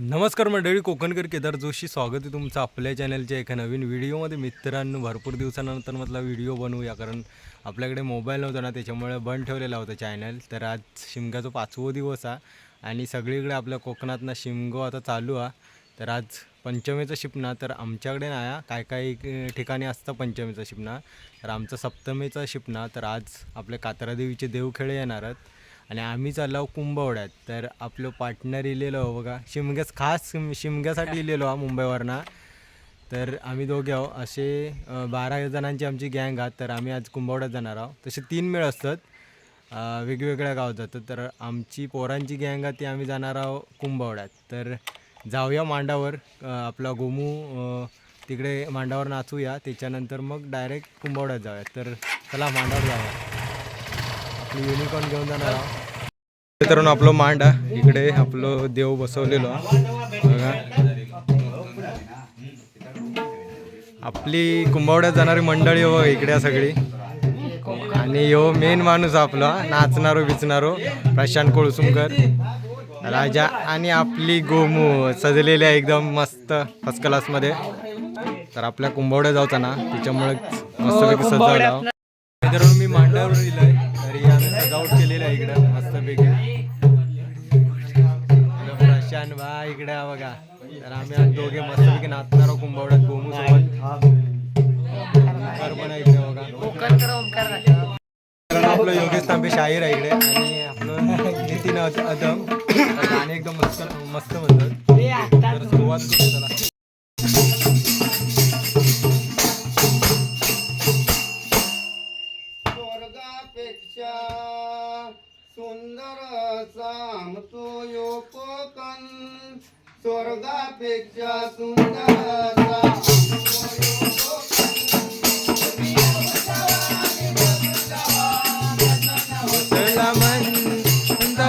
नमस्कार मंडळी कोकणकर केदार जोशी. स्वागत आहे तुमचं आपल्या चॅनलच्या एका नवीन व्हिडिओमध्ये मित्रांनो भरपूर दिवसानंतर म्हटलं व्हिडिओ बनवूया कारण आपल्याकडे मोबाईल नव्हता ना त्याच्यामुळे बंद ठेवलेला होता चॅनल तर आज शिमग्याचा पाचवो दिवस आहे आणि सगळीकडे आपल्या कोकणातनं शिमगो आता चालू आहे तर आज पंचमीचं शिपणा तर आमच्याकडे नाही हा. काय काही ठिकाणी असतं पंचमीचा शिपणा. तर आमचं सप्तमीचा शिपणा तर आज आपल्या कात्रादेवीचे देवखेळे येणार आहेत. आणि आम्ही चाललो कुंभवड्यात. तर आपलं पार्टनर इलेलो हो बघा. शिमग्यास खास शिम- शिमग्यासाठी इलेलो हा मुंबईवरनं. तर आम्ही दोघे आहो असे बारा जणांची आमची गँग आहात. तर आम्ही आज कुंभवड्यात जाणार आहोत. तसे तीन मेळ असतात. वेगवेगळ्या गावात जातात. तर आमची पोरांची गँग आहे ती आम्ही जाणार आहोत कुंभवड्यात. तर जाऊया मांडावर. आपला गोमू तिकडे मांडावर नाचूया. त्याच्यानंतर मग डायरेक्ट कुंभवड्यात जाऊया. तर चला मांडावर जाऊया. आपली युनिकॉर्न घेऊन जाणार आहोत. मित्रांनो आपलं मांडा. इकडे आपलं देव बसवलेलो. बघा. आपली कुंभवड्यात जाणारी मंडळी हो इकडे सगळी. आणि यो मेन माणूस आपला. नाचणारो बिचणारो प्रशांत कोळसुमकर राजा आणि आपली गोमू सजलेल्या एकदम मस्त फर्स्ट क्लासमध्ये तर आपल्या कुंभवड्या जाऊचा ना त्याच्यामुळे मस्तपैकी सजवला. मित्रांनो मी मांडावर दिलंय तरी आम्ही सजावट केलेलं इकडे आहे बघा. तर आम्ही आज दोघे मस्तपैकी नाचणार आहोत कुंभवड्यात गोमू सोबत आपलं योगेश तांबे शाहीर आहे इकडे. आणि आपलं नितीन अद- अदम. गाणे एकदम मस्त मस्त म्हणतात. तर सुरुवात करू सुंदर साम तो यो कोकण स्वर्गापेक्षा सुंदर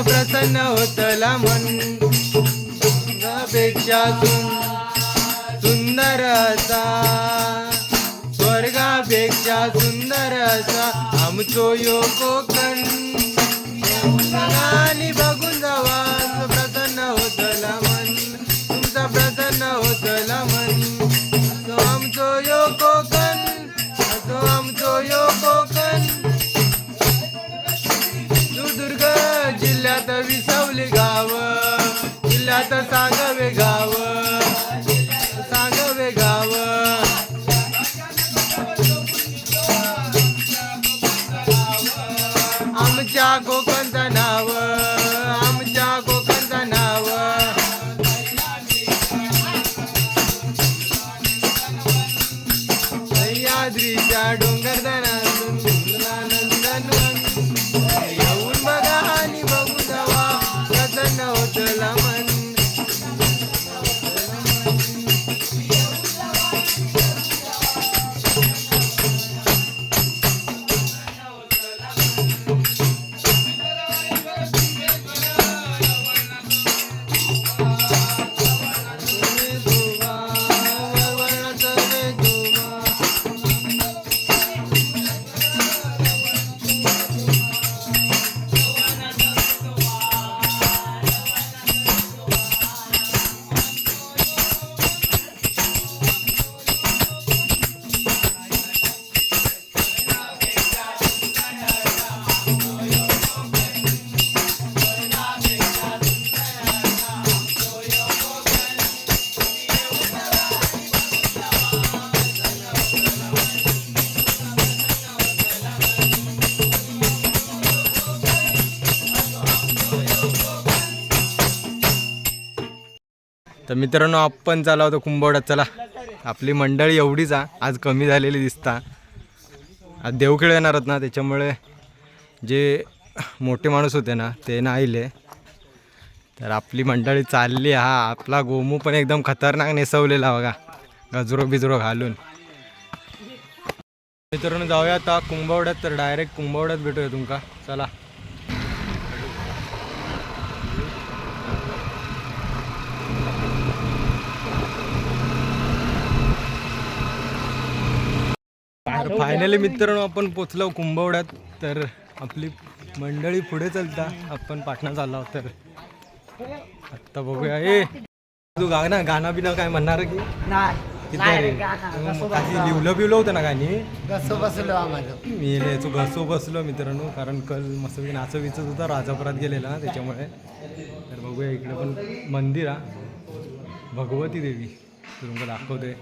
प्रसन्न होतला मन स्वर्गापेक्षा सुंदर असा स्वर्गापेक्षा सुंदर असा आमचो यो कोकण. सह्याद्रीच्या डोंगरदनातून तर मित्रांनो आपण चाला होतो कुंभवड्यात चला आपली मंडळी एवढीच आ आज कमी झालेली दिसता. आज देवखेळ येणार ना त्याच्यामुळे जे मोठे माणूस होते ना ते ना तर आपली मंडळी चालली हा आपला गोमू पण एकदम खतरनाक नेसवलेला बघा गजरो बिजरो घालून. मित्रांनो जाऊया आता कुंभवड्यात तर डायरेक्ट कुंभवड्यात भेटूया तुमका. चला. फायनली मित्रांनो आपण पोचलो कुंभवड्यात. तर आपली मंडळी पुढे चालता. आपण पाटणा चाललो तर. आत्ता बघूया. ए तू गाणं गाणं बिना काय म्हणणार की? लिवलं बिवलं होतं ना गाणी? कसं बसलो आम्हाला. मी याचो घसो बसलो मित्रांनो कारण कल मस्त नाचं विचत होता राजापुरात गेलेला ना त्याच्यामुळे. तर बघूया इकडे पण मंदिर हा भगवती देवी. तुमचं दाखवते.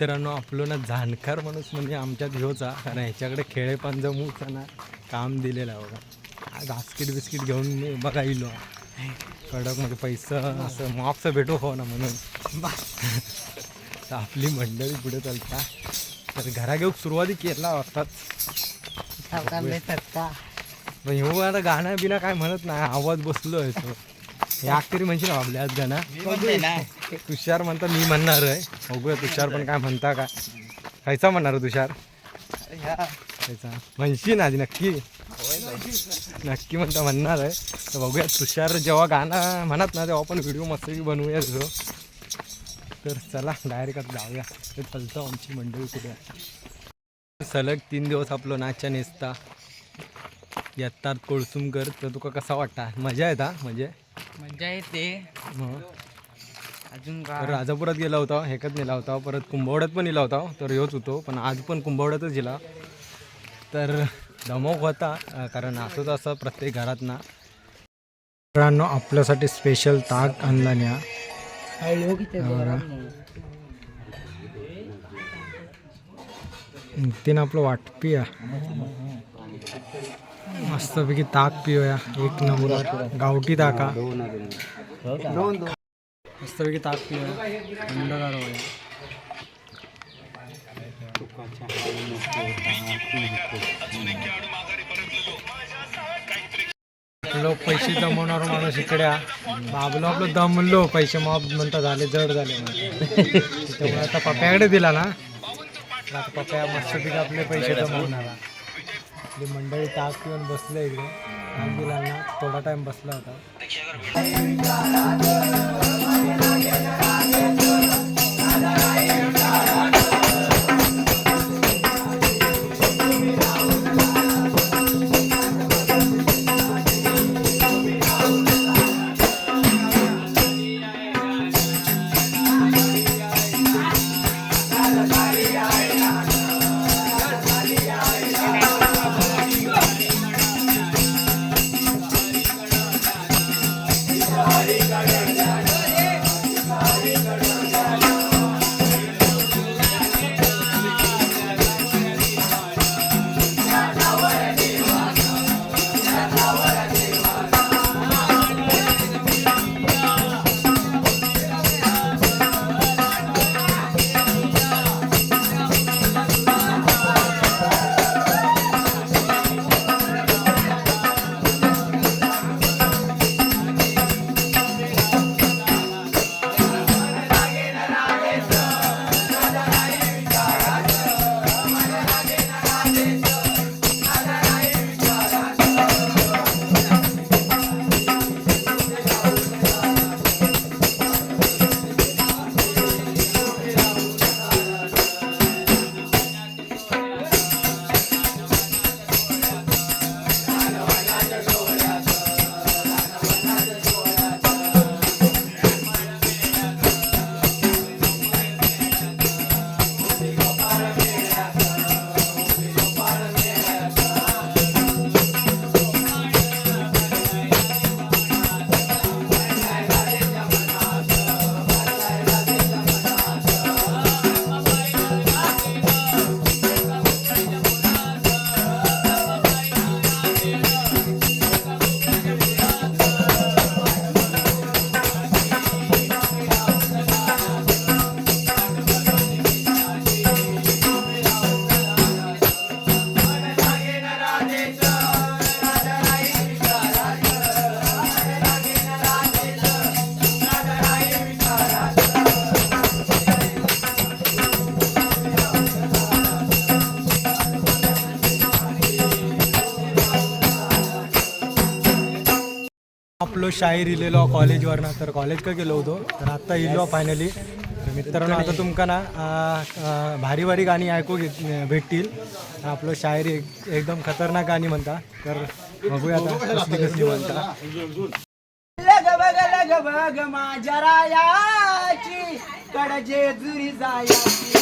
मित्रांनो आपलं ना जाणकार माणूस म्हणजे आमच्यात ह्योचा कारण ह्याच्याकडे खेळे पण जमूचा ना काम दिलेलं आहे बघा. बास्किट बिस्किट घेऊन मी बघा कडक म्हणजे पैसा असं मापचं भेटू हो ना म्हणून. तर आपली मंडळी पुढे चालता. तर घरा घेऊन सुरुवाती केला पण ह्यो आता गाणं बिना काय म्हणत नाही आवाज बसलो आहे तो. या तरी म्हणशील आपल्या आज गाणं. तुषार म्हणता मी म्हणणार आहे. बघूया तुषार पण काय म्हणता का. खायचा म्हणणार तुषार. खायचा. म्हणशील आधी नक्की. नक्की म्हणता म्हणणार आहे. तर बघूया तुषार जेव्हा गाणं म्हणत ना तेव्हा आपण व्हिडिओ मस्त बनवूया तुझं तर चला डायरेक्ट आता जाऊया. ते चालतं आमची मंडळी कुठे. सलग तीन दिवस आपलं नाच्या नेसता. येतात कोळसुमकर. तर तुका कसा वाटता? मजा येता? म्हणजे? मजा येते. अजून राजापुरात गेला होता हेकत नेला होता परत कुंभवड्यात पण नेला होता तर ह्योच होतो पण आज पण कुंभवड्यातच गेला. तर धमक होता कारण असंच असं प्रत्येक घरात ना मित्रांनो आपल्यासाठी स्पेशल ताक आणला न्या. तीन आपलं वाट पिया मस्तपैकी ताक पिऊया. एक नंबर. गावठी ताका. मस्तपैकी ताक पिऊया. थंडगार आपलं पैसे दमवणार माणूस इकडे बाबलो आपलं दमलो. पैसे मॉब म्हणता झाले जड झाले त्यामुळे आता पप्याकडे दिला ना. आता पप्या मस्तपैकी आपले पैसे दमवणार आपली मंडळी ताक पिऊन बसले इकडे. ताक थोडा टाईम बसला होता. शाहीर इलेलो कॉलेजवरनं तर कॉलेज का गेलो होतो. तर आत्ता इलो फायनली मित्रांनो आता तुमका ना आ, आ, भारी भारी गाणी ऐकू घेत भेटतील. आपलं शायरी एक एकदम खतरनाक गाणी म्हणता. तर बघूया आता कसली कसली म्हणता. लग बग लग बग माझ्या रायाची कडजे जुरी जायाची.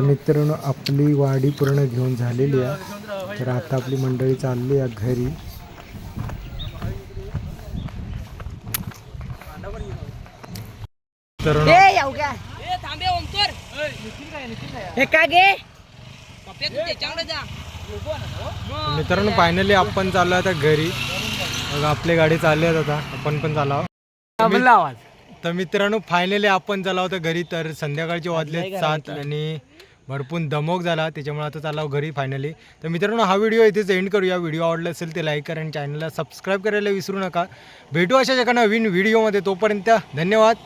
तर मित्रांनो आपली वाडी पूर्ण घेऊन झालेली आहे. तर आता आपली मंडळी चालली आहे घरी. मित्रांनो फायनली आपण चाललो आता घरी. मग आपली गाडी चालली आहे आता. आपण पण चालाव आवाज. तर मित्रांनो फायनली आपण चालाव तर घरी. तर संध्याकाळचे वाजले सात आणि भरपूर दमोक झाला त्याच्यामुळे आता चालाव घरी फायनली तर मित्रांनो हा व्हिडिओ इथेच एंड करूया. व्हिडिओ आवडला असेल ते लाईक करा आणि चॅनलला सबस्क्राईब करायला विसरू नका. भेटू अशाच एका नवीन व्हिडिओमध्ये तोपर्यंत धन्यवाद.